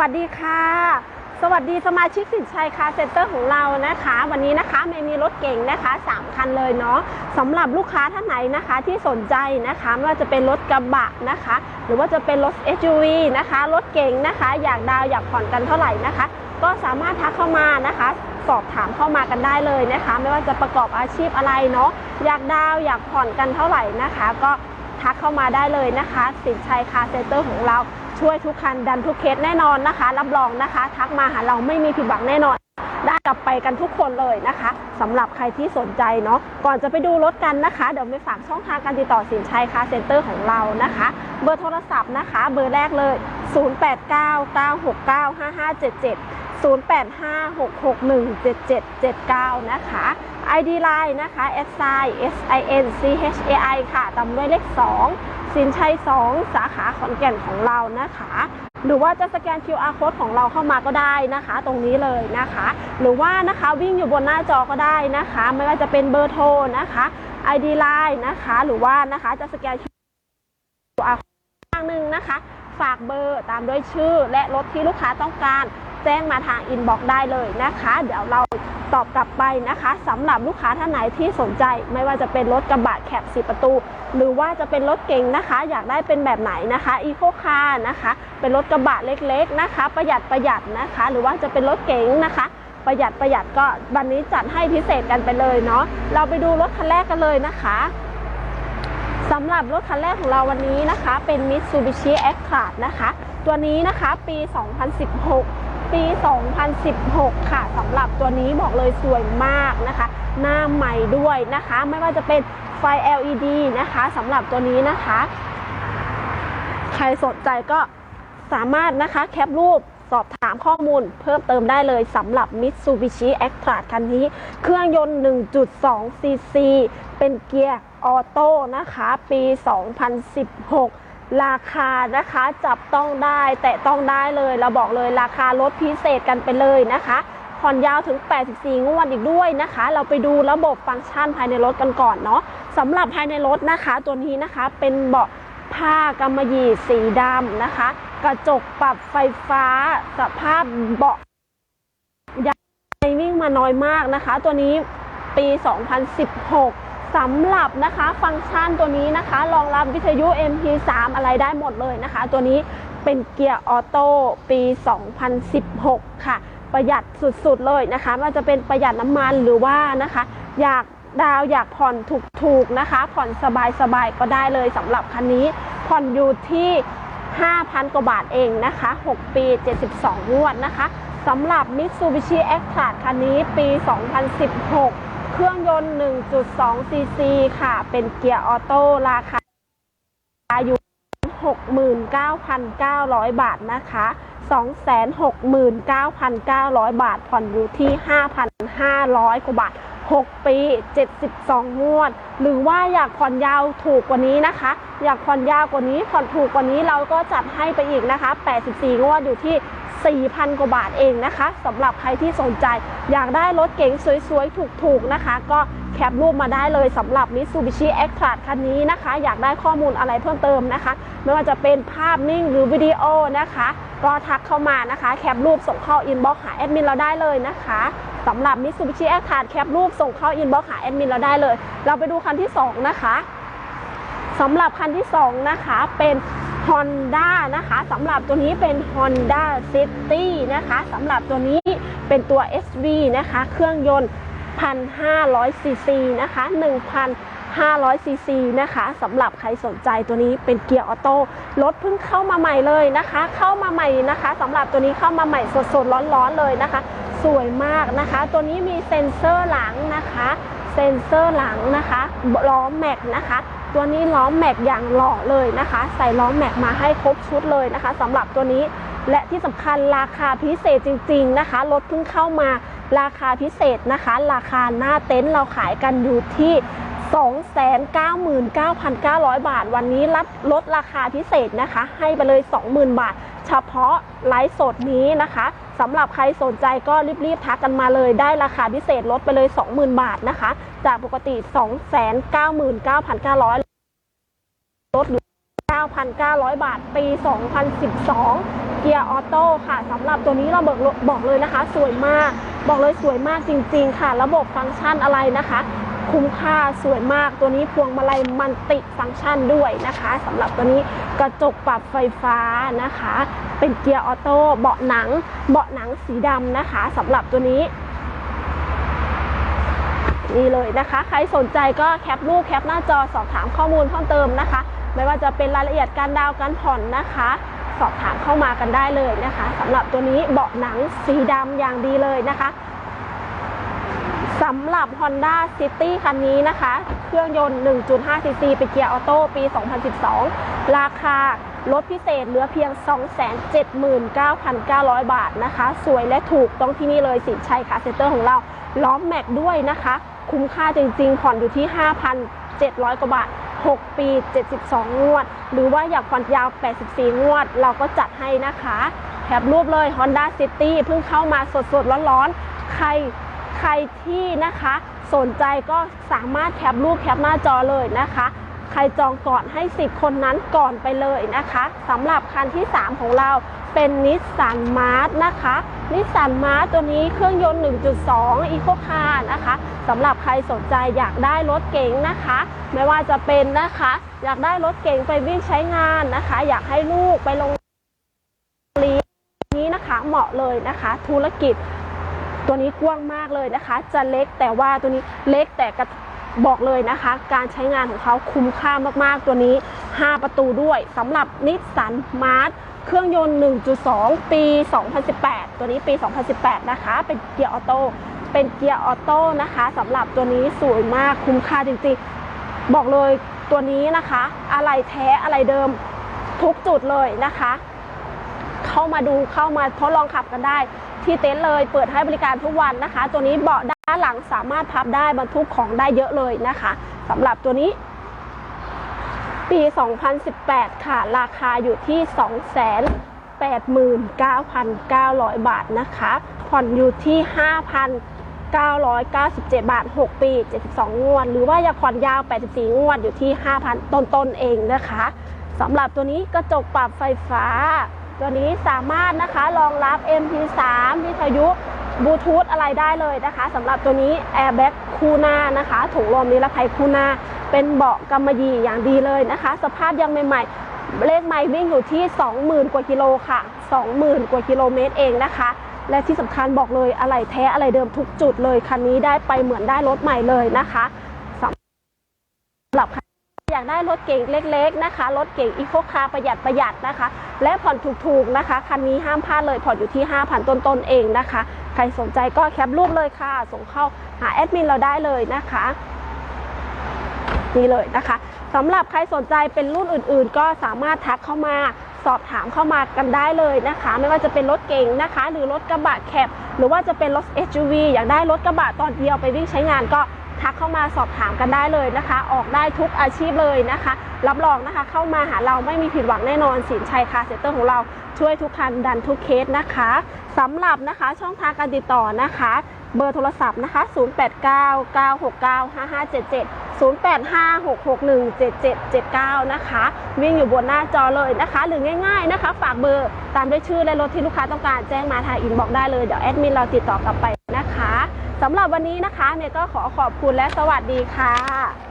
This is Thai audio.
วัสดีค่ะ สวัสดีสมาชิกสินชัยคาเซ็นเตอร์ของเรานะคะ วันนี้นะคะเมย์มีรถเก่งนะคะ 3 คันเลยเนาะสำหรับลูกค้าท่านไหนนะคะที่สนใจนะคะไม่ว่าจะเป็นรถกระบะนะคะ หรือว่าจะเป็นรถ SUV นะคะ รถเก่งนะคะ อยากดาวอยากผ่อนกันเท่าไหร่นะคะ ก็สามารถทักเข้ามานะคะ สอบถามเข้ามากันได้เลยนะคะ ไม่ว่าจะประกอบอาชีพอะไรเนาะอยากดาวอยากผ่อนกันเท่าไหร่นะคะ ก็ทักเข้ามาได้เลยนะคะ สินชัยคาเซ็นเตอร์ของเรา ช่วยทุกคันดันทุกเคสแน่นอนนะคะ รับรองนะคะ ทักมาหาเราไม่มีผิดหวังแน่นอน ได้กลับไปกันทุกคนเลยนะคะสำหรับใครที่สนใจเนาะก่อนจะไปดูรถกันนะคะ เดี๋ยวไปฝากช่องทางการติดต่อสินชัยคาร์เซ็นเตอร์ของเรานะคะ เบอร์โทรศัพท์นะคะ เบอร์แรกเลย 0899695577 0856617779 นะคะ ID Line นะคะ s i s i n c h a i ค่ะตามด้วยเลข 2 สินชัย 2 สาขาขอนแก่นของเรานะคะ หรือว่าจะสแกน QR code ของเราเข้ามาก็ได้นะคะ ตรงนี้เลยนะคะ หรือว่านะคะวิ่งอยู่บนหน้าจอก็ได้นะคะ ไม่ว่าจะเป็นเบอร์โทรนะคะ ID Line นะคะ หรือว่านะคะจะสแกน QR code ทางหนึ่งนะคะ ฝากเบอร์ตามด้วยชื่อและรถที่ลูกค้าต้องการ แจ้งมาทางอินบ็อกได้เลยนะคะ เดี๋ยวเราตอบกลับไปนะคะสำหรับลูกค้าท่านไหนที่สนใจ ไม่ว่าจะเป็นรถกระบะแคบสีประตู หรือว่าจะเป็นรถเก๋งนะคะ อยากได้เป็นแบบไหนนะคะอีโคคาร์นะคะ เป็นรถกระบะเล็กๆนะคะ ประหยัดประหยัดนะคะ หรือว่าจะเป็นรถเก๋งนะคะ ประหยัดประหยัดก็วันนี้จัดให้พิเศษกันไปเลยเนาะเราไปดูรถคันแรกกันเลยนะคะสำหรับรถคันแรกของเราวันนี้นะคะ เป็น Mitsubishi a c t r a นะคะ ตัวนี้นะคะปี 2016 ปี 2016 ค่ะสำหรับตัวนี้บอกเลยสวยมากนะคะ หน้าใหม่ด้วยนะคะ ไม่ว่าจะเป็นไฟ LED นะคะสำหรับตัวนี้นะคะ ใครสนใจก็สามารถนะคะแคปรูปสอบถามข้อมูลเพิ่มเติมได้เลยสำหรับ Mitsubishi a c t r a คันนี้ เครื่องยนต์ 1.2 cc เป็นเกียร์ออโต้นะคะ ปี 2016 ราคานะคะจับต้องได้แต่ต้องได้เลยเราบอกเลยราคาลดพิเศษกันไปเลยนะคะผ่อนยาวถึง 84 งวดอีกด้วยนะคะ เราไปดูระบบฟังก์ชันภายในรถกันก่อนเนาะสำหรับภายในรถนะคะ ตัวนี้นะคะเป็นเบาะผ้ากำมะหยี่สีดำนะคะ กระจกปรับไฟฟ้าสภาพเบาะยังวิ่งมาน้อยมากนะคะ ตัวนี้ปี 2016 สำหรับนะคะฟังก์ชันตัวนี้นะคะ รองรับวิทยุ MP3 อะไรได้หมดเลยนะคะ ตัวนี้เป็นเกียร์ออโต้ปี 2016 ค่ะ ประหยัดสุดๆเลยนะคะไม่ว่าจะเป็นประหยัดน้ำมันหรือว่านะคะ อยากดาวอยากผ่อนถูกๆนะคะ ผ่อนสบายๆก็ได้เลยสำหรับคันนี้ ผ่อนอยู่ที่ 5,000 กว่าบาทเองนะคะ 6 ปี 72งวดนะคะสำหรับ Mitsubishi a c t r a คันนี้ปี 2016 เครื่องยนต์ 1.2 cc ค่ะ เป็นเกียร์ออโต้ราคาอยู่ 69,900 บาทนะคะ 269,900 บาท ผ่อนอยู่ที่ 5,500 กว่าบาท 6 ปี 72 งวด หรือว่าอยากผ่อนยาวถูกกว่านี้นะคะ อยากผ่อนยาวกว่านี้ ผ่อนถูกกว่านี้เราก็จัดให้ไปอีกนะคะ 84 งวดอยู่ที่ 4,000 กว่าบาทเองนะคะสำหรับใครที่สนใจ อยากได้รถเก๋งสวยๆ ถูกๆนะคะ ก็แคปรูปมาได้เลยสำหรับ Mitsubishi a c t r a คันนี้นะคะ อยากได้ข้อมูลอะไรเพิ่มเติมนะคะ ไม่ว่าจะเป็นภาพนิ่งหรือวิดีโอนะคะ ก็ทักเข้ามานะคะ แคปรูปส่งเข้าอินบ็อกซ์หาแอดมินเราได้เลยนะคะสำหรับ Mitsubishi a c t r a แคปรูปส่งเข้าอินบ็อกซ์หาแอดมินเราได้เลย เราไปดูคันที่ 2 นะคะสำหรับคันที่ 2 นะคะเป็น Honda นะคะสำหรับตัวนี้เป็น Honda City นะคะสำหรับตัวนี้เป็นตัว SV นะคะ เครื่องยนต์ 1,500 ซีซีนะคะ 1,500 ซีซีนะคะสำหรับใครสนใจตัวนี้เป็นเกียร์ออโต้รถเพิ่งเข้ามาใหม่เลยนะคะ เข้ามาใหม่นะคะสำหรับตัวนี้เข้ามาใหม่สดๆร้อนๆเลยนะคะ สวยมากนะคะ ตัวนี้มีเซ็นเซอร์หลังนะคะ เซ็นเซอร์หลังนะคะล้อแม็กนะคะ ตัวนี้ล้อแม็กอย่างหล่อเลยนะคะ ใส่ล้อแม็กมาให้ครบชุดเลยนะคะสำหรับตัวนี้และที่สำคัญราคาพิเศษจริง ๆนะคะรถเพิ่งเข้ามาราคาพิเศษนะคะ ราคาหน้าเต็นท์เราขายกันอยู่ที่299,900 บาท วันนี้รับลดราคาพิเศษนะคะ ให้ไปเลย 20,000 บาท เฉพาะไลฟ์สดนี้นะคะ สำหรับใครสนใจก็รีบๆทักกันมาเลย ได้ราคาพิเศษลดไปเลย 20,000 บาทนะคะ จากปกติ 299,900 ลดเหลือ9,900 บาท ปี 2012 เกียร์ออโต้ค่ะสำหรับตัวนี้เราบอกบอกเลยนะคะ สวยมาก บอกเลยสวยมากจริง ๆ ค่ะ ระบบฟังก์ชันอะไรนะคะ คุ้มค่าสวยมาก ตัวนี้พวงมาลัยมันติฟังก์ชันด้วยนะคะสำหรับตัวนี้กระจกปรับไฟฟ้านะคะ เป็นเกียร์ออโต้เบาะหนัง เบาะหนังสีดำนะคะสำหรับตัวนี้นี่เลยนะคะ ใครสนใจก็แคปรูปแคปหน้าจอสอบถามข้อมูลเพิ่มเติมนะคะ ไม่ว่าจะเป็นรายละเอียดการดาวน์การผ่อนนะคะ สอบถามเข้ามากันได้เลยนะคะสำหรับตัวนี้เบาะหนังสีดำอย่างดีเลยนะคะ สำหรับ Honda City คันนี้นะคะ เครื่องยนต์ 1.5 cc เป็นเกียร์ออโต้ปี 2012 ราคารถพิเศษเหลือเพียง 279,900 บาทนะคะ สวยและถูกต้องที่นี่เลยสินชัยคาเซ็นเตอร์ของเรา ล้อมแม็กด้วยนะคะ คุ้มค่าจริงๆ ผ่อนอยู่ที่ 5,700 กว่าบาท 6 ปี 72 งวด หรือว่าอยากผ่อนยาว 84 งวด เราก็จัดให้นะคะ แถบรูปเลย Honda City เพิ่งเข้ามาสดๆ ร้อนๆ ใคร ใครที่นะคะสนใจก็สามารถแคปรูปแคปหน้าจอเลยนะคะ ใครจองก่อนให้ 10 คนนั้นก่อนไปเลยนะคะสำหรับคันที่ 3 ของเราเป็นนิสสันมาร์ทนะคะนิสสันมาร์ทตัวนี้เครื่องยนต์ 1.2อีโคคาร์นะคะสำหรับใครสนใจอยากได้รถเก๋งนะคะ ไม่ว่าจะเป็นนะคะ อยากได้รถเก๋งไปวิ่งใช้งานนะคะ อยากให้ลูกไปโรงเรียนนี้นะคะเหมาะเลยนะคะ ธุรกิจ ตัวนี้กว้างมากเลยนะคะ จะเล็กแต่ว่าตัวนี้เล็กแต่กระบอกเลยนะคะ การใช้งานของเขาคุ้มค่ามากๆ ตัวนี้ 5 ประตูด้วยสำหรับนิสสันมาร์เครื่องยนต์ 1.2 ปี 2018 ตัวนี้ปี 2018 นะคะ เป็นเกียร์ออโต้เป็นเกียร์ออโต้นะคะสำหรับตัวนี้สวยมากคุ้มค่าจริงๆ บอกเลยตัวนี้นะคะ อะไรแท้อะไรเดิมทุกจุดเลยนะคะ เข้ามาดูเข้ามาทดลองขับกันได้ ที่เต็นท์เลยเปิดให้บริการทุกวันนะคะ ตัวนี้เบาะด้านหลังสามารถพับได้บรรทุกของได้เยอะเลยนะคะสำหรับตัวนี้ ปี 2018 ค่ะ ราคาอยู่ที่289,900 บาทนะคะ ผ่อนอยู่ที่ 5,997 บาท 6 ปี 72 งวด หรือว่าอยากผ่อนยาว 84 งวดอยู่ที่ 5,000 ต้นๆเองนะคะ สำหรับตัวนี้กระจกปรับไฟฟ้า ตัวนี้สามารถนะคะรองรับ MP3 วิทยุบลูทูธอะไรได้เลยนะคะสำหรับตัวนี้ Airbag คู่หน้านะคะถุงลมนิรภัยคู่หน้า เป็นเบาะกำมะหยี่อย่างดีเลยนะคะ สภาพยังใหม่ๆเลขไมล์วิ่งอยู่ที่ 20,000 กว่ากิโลค่ะ 20,000 กว่ากิโลเมตรเองนะคะ และที่สำคัญบอกเลยอะไรแท้อะไรเดิมทุกจุดเลยคันนี้ได้ไปเหมือนได้รถใหม่เลยนะคะ อยากได้รถเก่งเล็กๆนะคะ รถเก่งอีโคคาร์ประหยัดประหยัดนะคะ และผ่อนถูกๆนะคะ คันนี้ห้ามพลาดเลยผ่อนอยู่ที่ 5,000 ต้นๆเองนะคะ ใครสนใจก็แคปรูปเลยค่ะ ส่งเข้าหาแอดมินเราได้เลยนะคะนี่เลยนะคะสำหรับใครสนใจเป็นรุ่นอื่นๆ ก็สามารถทักเข้ามาสอบถามเข้ามากันได้เลยนะคะ ไม่ว่าจะเป็นรถเก๋งนะคะ หรือรถกระบะแคบหรือว่าจะเป็นรถ SUV อยากได้รถกระบะตอนเดียวไปวิ่งใช้งานก็ ทักเข้ามาสอบถามกันได้เลยนะคะ ออกได้ทุกอาชีพเลยนะคะ รับรองนะคะเข้ามาหาเราไม่มีผิดหวังแน่นอนสินชัยคาเซ็นเตอร์ของเราช่วยทุกคันดันทุกเคสนะคะสำหรับนะคะช่องทางการติดต่อนะคะ เบอร์โทรศัพท์นะคะ 0899695577 0856617779 นะคะ วิ่งอยู่บนหน้าจอเลยนะคะ หรือง่ายๆนะคะ ฝากเบอร์ตามด้วยชื่อและรถที่ลูกค้าต้องการแจ้งมาทางอินบอกได้เลย เดี๋ยวแอดมินเราติดต่อกลับไปนะคะ สำหรับวันนี้นะคะเนี่ยก็ขอขอบคุณและสวัสดีค่ะ